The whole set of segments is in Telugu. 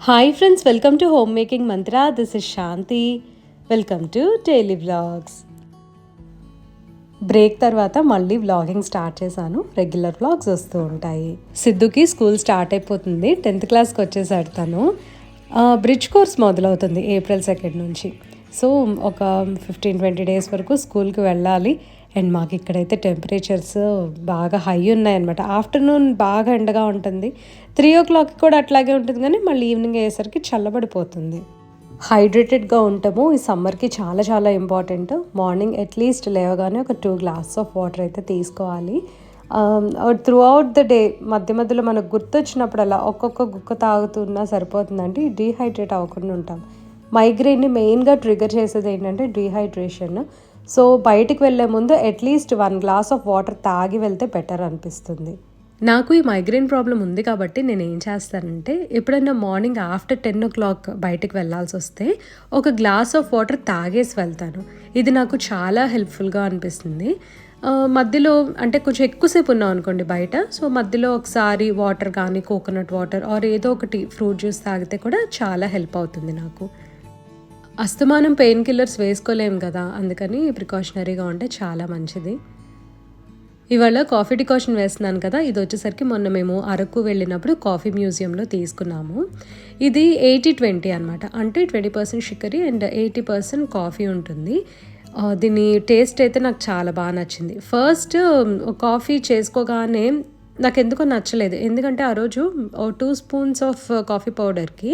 Hi friends welcome to home making Mantra this is Shanti welcome to daily vlogs break తర్వాత మళ్ళీ వ్లాగింగ్ స్టార్ట్ చేశాను రెగ్యులర్ వ్లాగ్స్ వస్తూ ఉంటాయి సిద్ధుకి స్కూల్ స్టార్ట్ అయిపోతుంది టెన్త్ క్లాస్కి వచ్చేసాడు తను బ్రిడ్జ్ కోర్స్ మొదలవుతుంది ఏప్రిల్ సెకండ్ నుంచి సో ఒక ఫిఫ్టీన్ ట్వంటీ డేస్ వరకు స్కూల్కి వెళ్ళాలి అండ్ మాకు ఇక్కడైతే టెంపరేచర్స్ బాగా హై ఉన్నాయన్నమాట. ఆఫ్టర్నూన్ బాగా ఎండగా ఉంటుంది. త్రీ ఓ క్లాక్కి కూడా అట్లాగే ఉంటుంది కానీ మళ్ళీ ఈవినింగ్ అయ్యేసరికి చల్లబడిపోతుంది. హైడ్రేటెడ్గా ఉంటాము. ఈ సమ్మర్కి చాలా చాలా ఇంపార్టెంట్ మార్నింగ్ అట్లీస్ట్ లేవగానే ఒక టూ గ్లాస్ ఆఫ్ వాటర్ అయితే తీసుకోవాలి. త్రూ అవుట్ ద డే మధ్య మధ్యలో మనకు గుర్తొచ్చినప్పుడల్లా ఒక్కొక్క గుక్క తాగుతున్నా సరిపోతుందండి డీహైడ్రేట్ అవ్వకుండా ఉంటాం. మైగ్రేన్ని మెయిన్గా ట్రిగర్ చేసేది ఏంటంటే డీహైడ్రేషన్ సో బయటికి వెళ్ళే ముందు at least one glass of water తాగి వెళ్తే బెటర్ అనిపిస్తుంది. నాకు ఈ మైగ్రేన్ ప్రాబ్లం ఉంది కాబట్టి నేను ఏం చేస్తానంటే ఎప్పుడైనా morning after ten o'clock బయటకు వెళ్ళాల్సి వస్తే ఒక గ్లాస్ ఆఫ్ వాటర్ తాగేసి వెళ్తాను. ఇది నాకు చాలా హెల్ప్ఫుల్గా అనిపిస్తుంది. మధ్యలో అంటే కొంచెం ఎక్కువసేపు ఉన్నాం అనుకోండి బయట సో మధ్యలో ఒకసారి వాటర్ కానీ కోకోనట్ వాటర్ ఆర్ ఏదో ఒకటి ఫ్రూట్ జ్యూస్ తాగితే కూడా చాలా హెల్ప్ అవుతుంది నాకు. అస్తమానం పెయిన్ కిల్లర్స్ వేసుకోలేం కదా అందుకని ప్రికాషనరీగా ఉంటే చాలా మంచిది. ఇవాళ కాఫీ డికాషన్ వేస్తున్నాను కదా ఇది వచ్చేసరికి మొన్న మేము అరకు వెళ్ళినప్పుడు కాఫీ మ్యూజియంలో తీసుకున్నాము. ఇది ఎయిటీ ట్వంటీ అనమాట అంటే twenty percent chicory and eighty percent coffee ఉంటుంది. దీని టేస్ట్ అయితే నాకు చాలా బాగా నచ్చింది. ఫస్ట్ కాఫీ చేసుకోగానే నాకు ఎందుకో నచ్చలేదు ఎందుకంటే ఆ రోజు టూ స్పూన్స్ ఆఫ్ కాఫీ పౌడర్కి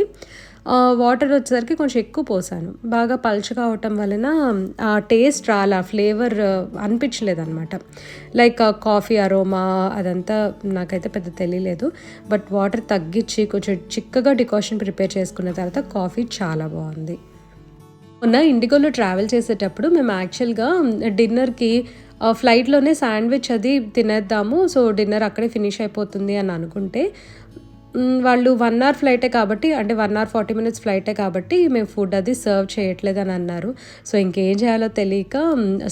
వాటర్ వచ్చేసరికి కొంచెం ఎక్కువ పోసాను. బాగా పల్చగా అవటం వలన ఆ టేస్ట్ రాలా ఆ ఫ్లేవర్ అనిపించలేదన్నమాట లైక్ కాఫీ అరోమా అదంతా నాకైతే పెద్ద తెలియలేదు. బట్ వాటర్ తగ్గించి కొంచెం చిక్కగా డికాషన్ ప్రిపేర్ చేసుకున్న తర్వాత కాఫీ చాలా బాగుంది. మొన్న ఇండిగోలో ట్రావెల్ చేసేటప్పుడు మేము యాక్చువల్గా డిన్నర్కి ఫ్లైట్లోనే శాండ్విచ్ అది తినేద్దాము. సో డిన్నర్ అక్కడే ఫినిష్ అయిపోతుంది అని అనుకుంటే వాళ్ళు వన్ అవర్ ఫ్లైటే కాబట్టి అంటే వన్ అవర్ ఫార్టీ మినిట్స్ ఫ్లైటే కాబట్టి మేము ఫుడ్ అది సర్వ్ చేయట్లేదు అని అన్నారు. సో ఇంకేం చేయాలో తెలియక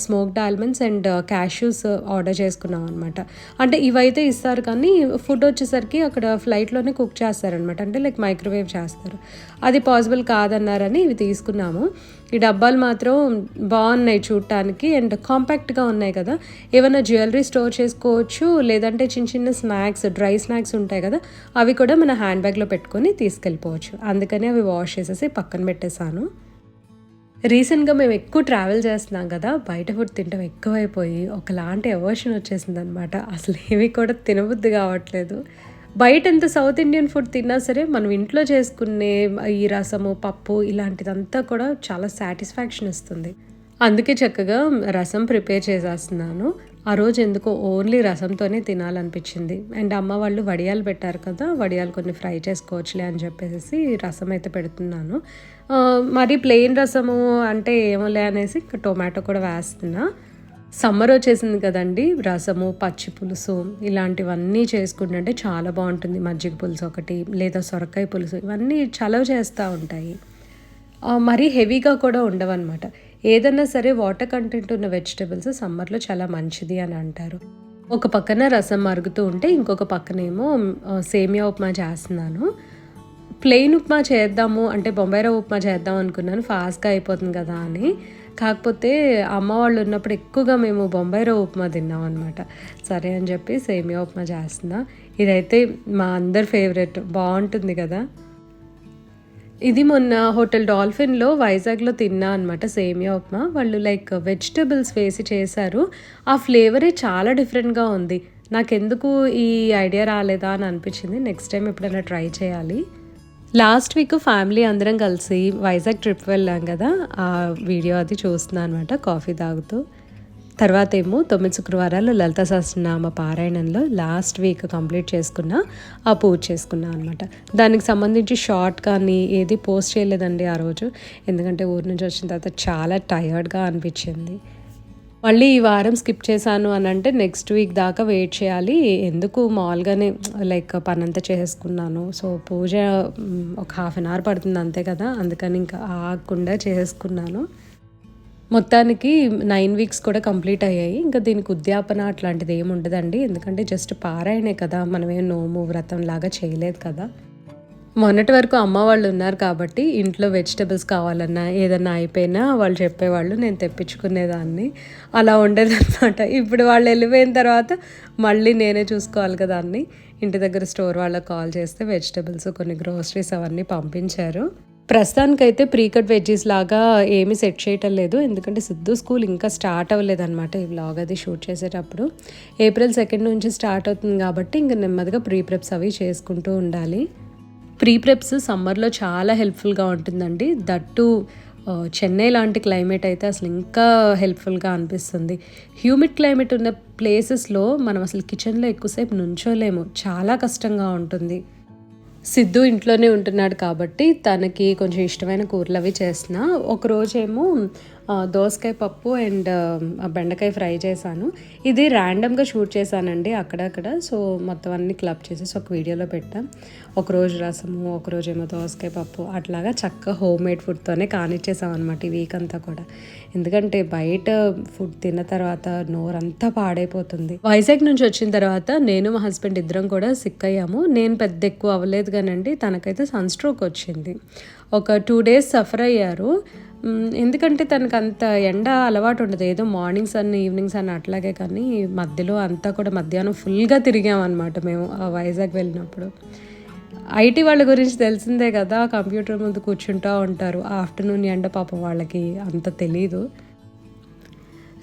smoked almonds and cashews order చేసుకున్నాం అనమాట అంటే ఇవైతే ఇస్తారు కానీ ఫుడ్ వచ్చేసరికి అక్కడ ఫ్లైట్లోనే కుక్ చేస్తారనమాట అంటే లైక్ మైక్రోవేవ్ చేస్తారు. అది పాసిబుల్ కాదన్నారని ఇవి తీసుకున్నాము. ఈ డబ్బాలు మాత్రం బాగున్నాయి చూడటానికి అండ్ కాంపాక్ట్గా ఉన్నాయి కదా. ఏమైనా జ్యువెలరీ స్టోర్ చేసుకోవచ్చు లేదంటే చిన్న చిన్న స్నాక్స్ డ్రై స్నాక్స్ ఉంటాయి కదా అవి కూడా మన హ్యాండ్ బ్యాగ్లో పెట్టుకొని తీసుకెళ్ళిపోవచ్చు. అందుకని అవి వాష్ చేసేసి పక్కన పెట్టేశాను. రీసెంట్గా మేము ఎక్కువ ట్రావెల్ చేస్తున్నాం కదా బయట ఫుడ్ తినడం ఎక్కువైపోయి ఒకలాంటి ఎవర్షన్ వచ్చేసింది అనమాట అసలు ఏవి కూడా తినబుద్ధి కావట్లేదు. బయట ఎంత సౌత్ ఇండియన్ ఫుడ్ తిన్నా సరే మనం ఇంట్లో చేసుకునే ఈ రసము పప్పు ఇలాంటిదంతా కూడా చాలా సాటిస్ఫాక్షన్ ఇస్తుంది. అందుకే చక్కగా రసం ప్రిపేర్ చేసేస్తున్నాను. ఆ రోజు ఎందుకో ఓన్లీ రసంతోనే తినాలనిపించింది. అండ్ అమ్మ వాళ్ళు వడియాలు పెట్టారు కదా వడియాలు కొన్ని ఫ్రై చేసుకోవచ్చులే అని చెప్పేసి రసం అయితే పెడుతున్నాను మరి ప్లెయిన్ రసము అంటే ఏమోలే అనేసి ఇంకా టొమాటో కూడా వేస్తున్నా. సమ్మర్ వచ్చేసింది కదండి. రసము పచ్చి పులుసు ఇలాంటివన్నీ చేసుకుంటుంటే చాలా బాగుంటుంది. మజ్జిగ పులుసు ఒకటి లేదా సొరకాయ పులుసు ఇవన్నీ చలవ చేస్తూ ఉంటాయి. మరీ హెవీగా కూడా ఉండవన్నమాట. ఏదన్నా సరే వాటర్ కంటెంట్ ఉన్న వెజిటబుల్స్ సమ్మర్లో చాలా మంచిది అని అంటారు. ఒక పక్కన రసం మరుగుతూ ఉంటే ఇంకొక పక్కనేమో సేమియా ఉప్మా చేస్తున్నాను. ప్లెయిన్ ఉప్మా చేద్దాము అంటే బొంబాయి రవ్వ ఉప్మా చేద్దాం అనుకున్నాను. ఫాస్ట్గా అయిపోతుంది కదా అని. కాకపోతే అమ్మ వాళ్ళు ఉన్నప్పుడు ఎక్కువగా మేము బొంబాయి రవ్వ ఉప్మా తిన్నాం అనమాట సరే అని చెప్పి సేమియా ఉప్మా చేస్తున్నా. ఇదైతే మా అందరి ఫేవరెట్. బాగుంటుంది కదా? ఇది మొన్న హోటల్ డాల్ఫిన్లో వైజాగ్లో తిన్నా అనమాట సేమియా ఉప్మా. వాళ్ళు లైక్ వెజిటబుల్స్ వేసి చేశారు. ఆ ఫ్లేవరే చాలా డిఫరెంట్గా ఉంది. నాకెందుకు ఈ ఐడియా రాలేదా అని అనిపించింది. నెక్స్ట్ టైం ఎప్పుడైనా ట్రై చేయాలి. లాస్ట్ వీక్ ఫ్యామిలీ అందరం కలిసి వైజాగ్ ట్రిప్ వెళ్ళాం కదా. ఆ వీడియో అది చూస్తున్నాను అనమాట కాఫీ తాగుతూ. తర్వాత ఏమో తొమ్మిది శుక్రవారాలు లలిత సహస్రనామ పారాయణంలో లాస్ట్ వీక్ కంప్లీట్ చేసుకున్న ఆ పూజ చేసుకున్నా అనమాట దానికి సంబంధించి షార్ట్ కానీ ఏది పోస్ట్ చేయలేదండి ఆ రోజు. ఎందుకంటే ఊరి నుంచి వచ్చిన తర్వాత చాలా టయర్డ్గా అనిపించింది. మళ్ళీ ఈ వారం స్కిప్ చేశాను అని అంటే నెక్స్ట్ వీక్ దాకా వెయిట్ చేయాలి. ఎందుకు మామూలుగానే లైక్ పనంతా చేసుకున్నాను సో పూజ ఒక హాఫ్ అన్ అవర్ పడుతుంది అంతే కదా. అందుకని ఇంకా ఆగకుండా చేసుకున్నాను మొత్తానికి నైన్ వీక్స్ కూడా కంప్లీట్ అయ్యాయి. ఇంకా దీనికి ఉద్యాపన అట్లాంటిది ఏమి ఉండదండి. ఎందుకంటే జస్ట్ పారాయణే కదా. మనమేం నోము వ్రతం లాగా చేయలేదు కదా. మొన్నటి వరకు అమ్మ వాళ్ళు ఉన్నారు కాబట్టి ఇంట్లో వెజిటబుల్స్ కావాలన్నా ఏదన్నా అయిపోయినా వాళ్ళు చెప్పేవాళ్ళు నేను తెప్పించుకునేదాన్ని. అలా ఉండేదన్నమాట. ఇప్పుడు వాళ్ళు వెళ్ళిపోయిన తర్వాత మళ్ళీ నేనే చూసుకోవాలి కదా అన్ని. ఇంటి దగ్గర స్టోర్ వాళ్ళకి కాల్ చేస్తే వెజిటబుల్స్ కొన్ని గ్రోసరీస్ అవన్నీ పంపించారు. ప్రస్తుతానికైతే ప్రీ కట్ వెజ్జీస్ లాగా ఏమీ సెట్ చేయటం లేదు. ఎందుకంటే సిద్ధు స్కూల్ ఇంకా స్టార్ట్ అవ్వలేదన్నమాట ఈ వ్లాగ్ అది షూట్ చేసేటప్పుడు. ఏప్రిల్ సెకండ్ నుంచి స్టార్ట్ అవుతుంది కాబట్టి ఇంకా నెమ్మదిగా ప్రీ ప్రెప్స్ అవి చేసుకుంటూ ఉండాలి. ప్రీ ప్రెప్స్ సమ్మర్లో చాలా హెల్ప్ఫుల్గా ఉంటుందండి. దట్టు చెన్నై లాంటి క్లైమేట్ అయితే అసలు ఇంకా హెల్ప్ఫుల్గా అనిపిస్తుంది. హ్యూమిడ్ క్లైమేట్ ఉన్న ప్లేసెస్లో మనం అసలు కిచెన్లో ఎక్కువసేపు నుంచోలేము. చాలా కష్టంగా ఉంటుంది. సిద్ధు ఇంట్లోనే ఉంటున్నాడు కాబట్టి తనకి కొంచెం ఇష్టమైన కూరలు అవి చేసిన ఒకరోజేమో దోసకాయ పప్పు అండ్ ఆ, బెండకాయ ఫ్రై చేశాను. ఇది ర్యాండమ్గా షూట్ చేశానండి అక్కడక్కడ. సో మొత్తం అన్ని క్లబ్ చేసేసి ఒక వీడియోలో పెట్టాం. ఒకరోజు రసము ఒకరోజు ఏమో దోసకాయ పప్పు అట్లాగా చక్కగా హోమ్ మేడ్ ఫుడ్తోనే కానిచ్చేసాం అనమాట ఈ వీక్ అంతా కూడా. ఎందుకంటే బయట ఫుడ్ తిన్న తర్వాత నోరంతా పాడైపోతుంది. వైజాగ్ నుంచి వచ్చిన తర్వాత నేను మా హస్బెండ్ ఇద్దరం కూడా సిక్ అయ్యాము. నేను పెద్ద ఎక్కువ అవ్వలేదు కానండి తనకైతే సన్ స్ట్రోక్ వచ్చింది. ఒక టూ డేస్ సఫర్ అయ్యారు. ఎందుకంటే తనకు అంత ఎండ అలవాటు ఉండదు. ఏదో మార్నింగ్స్ అన్ని ఈవినింగ్స్ అన్న అట్లాగే కానీ మధ్యలో అంతా కూడా మధ్యాహ్నం ఫుల్గా తిరిగామన్నమాట మేము ఆ వైజాగ్ వెళ్ళినప్పుడు. ఐటీ వాళ్ళ గురించి తెలిసిందే కదా కంప్యూటర్ ముందు కూర్చుంటూ ఉంటారు. ఆఫ్టర్నూన్ ఎండ పాపం వాళ్ళకి అంత తెలీదు.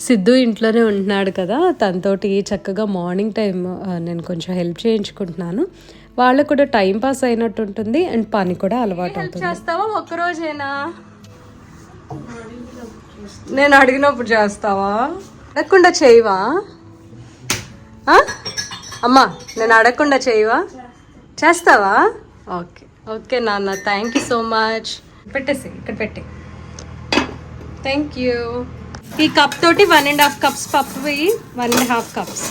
సిద్ధు ఇంట్లోనే ఉంటున్నాడు కదా తనతోటి చక్కగా మార్నింగ్ టైం నేను కొంచెం హెల్ప్ చేయించుకుంటున్నాను. వాళ్ళకు కూడా టైం పాస్ అయినట్టు ఉంటుంది అండ్ పని కూడా అలవాటు చేస్తావా ఒక్కరోజేనా? నేను అడిగినప్పుడు చేస్తావా? అడగకుండా చేయవా? అమ్మా నేను అడగకుండా చేయవా? చేస్తావా? ఓకే. ఓకే నాన్న థ్యాంక్ యూ సో మచ్ పెట్టేసి ఇక్కడ పెట్టే. థ్యాంక్ యూ ఈ కప్ తోటి వన్ అండ్ హాఫ్ కప్స్ పప్పు వేయి one and half cups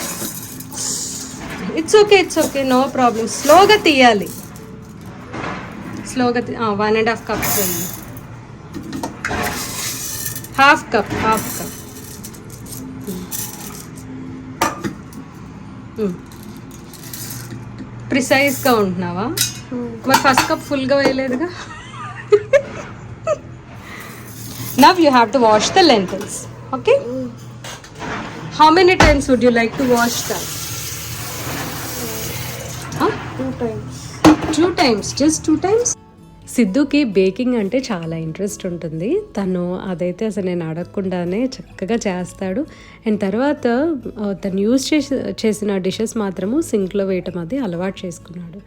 it's okay it's okay no problem స్లోగా తీయాలి. స్లోగా వన్ అండ్ హాఫ్ కప్స్ వేయి. హాఫ్ కప్ హాఫ్ కప్ ప్రిసైజ్గా ఉంటున్నావా? మరి ఫస్ట్ కప్ ఫుల్గా వేయలేదుగా? Now you have to wash the lentils okay how many times would you like to wash that Two times. Two times just two times సిద్ధుకి baking అంటే చాలా ఇంట్రెస్ట్ ఉంటుంది. తను అదైతే అసలు నేను అడగకుండానే చక్కగా చేస్తాడు. అండ్ తర్వాత తను యూజ్ చేసి చేసిన డిషెస్ మాత్రము సింక్లో వేయటం అది అలవాటు చేసుకున్నాడు.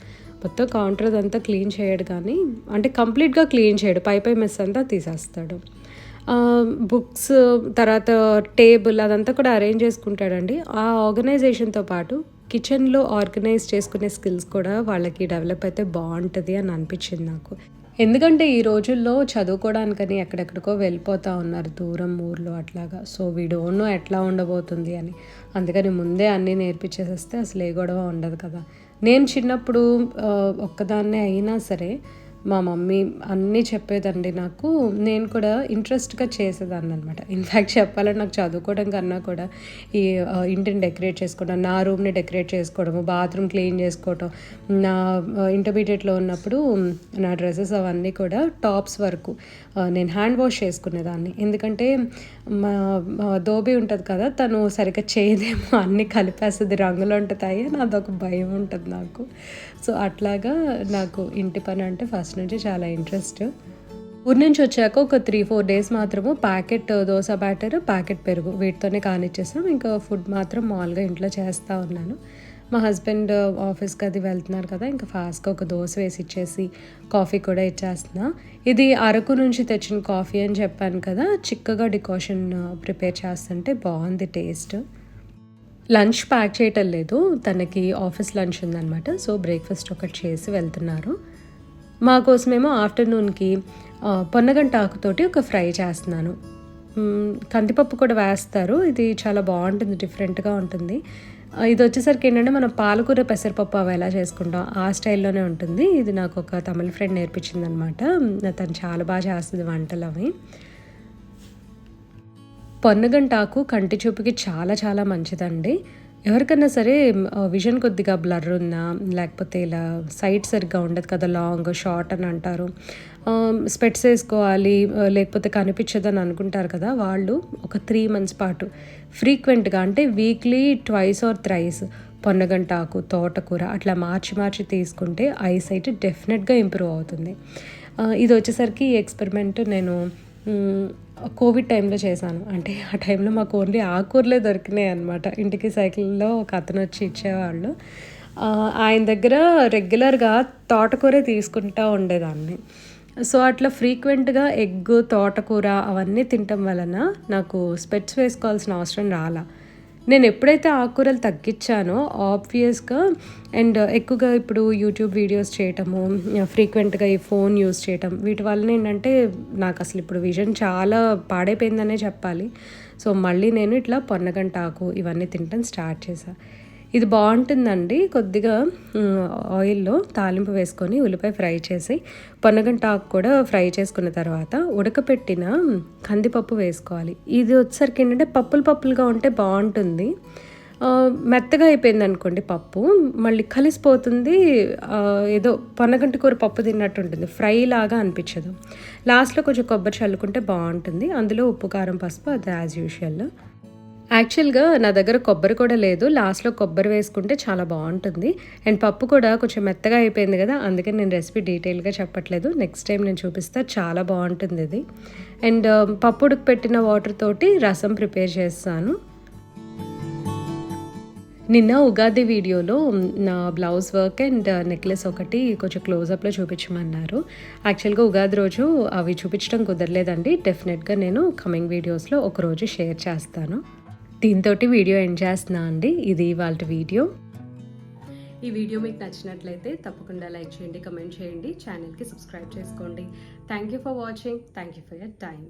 మొత్తం కౌంటర్ అదంతా క్లీన్ చేయడు కానీ అంటే కంప్లీట్గా క్లీన్ చేయడు. పై పై మెస్ అంతా తీసేస్తాడు. బుక్స్ తర్వాత టేబుల్ అదంతా కూడా అరేంజ్ చేసుకుంటాడండి. ఆ ఆర్గనైజేషన్తో పాటు కిచెన్లో ఆర్గనైజ్ చేసుకునే స్కిల్స్ కూడా వాళ్ళకి డెవలప్ అయితే బాగుంటుంది అని అనిపించింది నాకు. ఎందుకంటే ఈ రోజుల్లో చదువుకోవడానికని ఎక్కడెక్కడికో వెళ్ళిపోతూ ఉన్నారు దూరం ఊర్లో అట్లాగా. సో వీడోనో ఎట్లా ఉండబోతుంది అని. అందుకని ముందే అన్నీ నేర్పించేసేస్తే అసలు ఏ గొడవ ఉండదు కదా. నేను చిన్నప్పుడు ఒక్కదాన్నే అయినా సరే మా మమ్మీ అన్నీ చెప్పేదండి నాకు. నేను కూడా ఇంట్రెస్ట్గా చేసేదాన్ని అనమాట ఇన్ఫ్యాక్ట్ చెప్పాలంటే నాకు చదువుకోవడం కన్నా కూడా ఈ ఇంటిని డెకరేట్ చేసుకోవడం నా రూమ్ని డెకరేట్ చేసుకోవడము బాత్రూమ్ క్లీన్ చేసుకోవడం నా ఇంటర్మీడియట్లో ఉన్నప్పుడు నా డ్రెస్సెస్ అవన్నీ కూడా టాప్స్ వరకు నేను హ్యాండ్ వాష్ చేసుకునేదాన్ని. ఎందుకంటే మా దోబి ఉంటుంది కదా తను సరిగ్గా చేయదేమో అన్నీ కలిపేస్తుంది రంగులు ఉంటాయి అని నాదొక భయం ఉంటుంది నాకు. సో అట్లాగా నాకు ఇంటి పని అంటే ఫస్ట్ నుంచి చాలా ఇంట్రెస్ట్ ఊరి నుంచి వచ్చాక ఒక త్రీ ఫోర్ డేస్ మాత్రము ప్యాకెట్ దోశ బ్యాటర్ ప్యాకెట్ పెరుగు వీటితోనే కానిచ్చేసాం. ఇంకా ఫుడ్ మాత్రం మామూలుగా ఇంట్లో చేస్తూ ఉన్నాను. మా హస్బెండ్ ఆఫీస్కి అది వెళ్తున్నారు కదా ఇంకా ఫాస్ట్గా ఒక దోశ వేసి ఇచ్చేసి కాఫీ కూడా ఇచ్చేస్తున్నా. ఇది అరకు నుంచి తెచ్చిన కాఫీ అని చెప్పాను కదా చిక్కగా డికాషన్ ప్రిపేర్ చేస్తుంటే బాగుంది టేస్ట్ లంచ్ ప్యాక్ చేయటం లేదు తనకి ఆఫీస్ లంచ్ ఉందన్నమాట. సో బ్రేక్ఫాస్ట్ ఒకటి చేసి వెళ్తున్నారు. మా కోసమేమో ఆఫ్టర్నూన్కి పొన్నగంట ఆకుతోటి ఒక ఫ్రై చేస్తున్నాను. కందిపప్పు కూడా వేస్తారు. ఇది చాలా బాగుంటుంది డిఫరెంట్గా ఉంటుంది. ఇది వచ్చేసరికి ఏంటంటే మనం పాలకూర పెసరపప్పు అవి ఎలా చేసుకుంటాం ఆ స్టైల్లోనే ఉంటుంది. ఇది నాకు ఒక తమిళ ఫ్రెండ్ నేర్పించింది అనమాట తను చాలా బాగా చేస్తుంది వంటలు అవి. పొన్నగంటాకు కంటి చూపుకి చాలా చాలా మంచిదండి. ఎవరికన్నా సరే విజన్ కొద్దిగా బ్లర్ ఉన్నా లేకపోతే ఇలా సైట్ సరిగ్గా ఉండదు కదా లాంగ్ షార్ట్ అని అంటారు. స్పెట్స్ వేసుకోవాలి లేకపోతే కనిపించదని అనుకుంటారు కదా వాళ్ళు ఒక త్రీ మంత్స్ పాటు. ఫ్రీక్వెంట్గా అంటే వీక్లీ ట్వైస్ ఆర్ థ్రైస్ పొన్నగంటాకు తోటకూర అట్లా మార్చి మార్చి తీసుకుంటే ఐ సైట్ డెఫినెట్గా ఇంప్రూవ్ అవుతుంది. ఇది వచ్చేసరికి ఈ ఎక్స్పెరిమెంట్ నేను కోవిడ్ టైంలో చేశాను. అంటే ఆ టైంలో మాకు ఓన్లీ ఆకూరలే దొరికినాయి అనమాట ఇంటికి సైకిల్లో ఒక అతను వచ్చి ఇచ్చేవాళ్ళు. ఆయన దగ్గర రెగ్యులర్గా తోటకూరే తీసుకుంటూ ఉండేదాన్ని. సో అట్లా ఫ్రీక్వెంట్గా ఎగ్ తోటకూర అవన్నీ తినటం వలన నాకు స్పెట్స్ వేసుకోవాల్సిన అవసరం రాలా. నేను ఎప్పుడైతే ఆకుకూరలు తగ్గించానో ఆబ్వియస్గా అండ్ ఎక్కువగా ఇప్పుడు యూట్యూబ్ వీడియోస్ చేయటము ఫ్రీక్వెంట్గా ఈ ఫోన్ యూస్ చేయటం వీటి వల్ల ఏంటంటే నాకు అసలు ఇప్పుడు విజన్ చాలా పాడైపోయిందనే చెప్పాలి. సో మళ్ళీ నేను ఇట్లా పొన్నగంట ఆకు ఇవన్నీ తినటం స్టార్ట్ చేశాను ఇది బాగుంటుందండి. కొద్దిగా ఆయిల్లో తాలింపు వేసుకొని ఉల్లిపాయ ఫ్రై చేసి పొన్నగంట ఆకు కూడా ఫ్రై చేసుకున్న తర్వాత ఉడకపెట్టిన కందిపప్పు వేసుకోవాలి. ఇది వచ్చేసరికి ఏంటంటే పప్పులు పప్పులుగా ఉంటే బాగుంటుంది. మెత్తగా అయిపోయింది అనుకోండి పప్పు మళ్ళీ కలిసిపోతుంది ఏదో పొన్నగంటి కూర పప్పు తిన్నట్టు ఉంటుంది ఫ్రై లాగా అనిపించదు. లాస్ట్లో కొంచెం కొబ్బరి చల్లుకుంటే బాగుంటుంది. అందులో ఉప్పు కారం పసుపు అది యాజ్ యూజువల్ యాక్చువల్గా నా దగ్గర కొబ్బరి కూడా లేదు. లాస్ట్లో కొబ్బరి వేసుకుంటే చాలా బాగుంటుంది. అండ్ పప్పు కూడా కొంచెం మెత్తగా అయిపోయింది కదా అందుకని నేను రెసిపీ డీటెయిల్గా చెప్పట్లేదు. నెక్స్ట్ టైం నేను చూపిస్తా చాలా బాగుంటుంది ఇది. అండ్ um, పప్పు ఉడకపెట్టిన వాటర్ తోటి రసం ప్రిపేర్ చేస్తాను. నిన్న ఉగాది వీడియోలో నా బ్లౌజ్ వర్క్ అండ్ నెక్లెస్ ఒకటి కొంచెం క్లోజప్లో చూపించమన్నారు. యాక్చువల్గా ఉగాది రోజు అవి చూపించడం కుదరలేదండి. డెఫినెట్గా నేను కమింగ్ వీడియోస్లో ఒకరోజు షేర్ చేస్తాను. దీంతో వీడియో ఎండ్ చేస్తున్నా అండి. ఇది వాళ్ళ వీడియో. ఈ వీడియో మీకు నచ్చినట్లయితే తప్పకుండా లైక్ చేయండి కమెంట్ చేయండి ఛానల్కి సబ్స్క్రైబ్ చేసుకోండి. Thank you for watching thank you for your time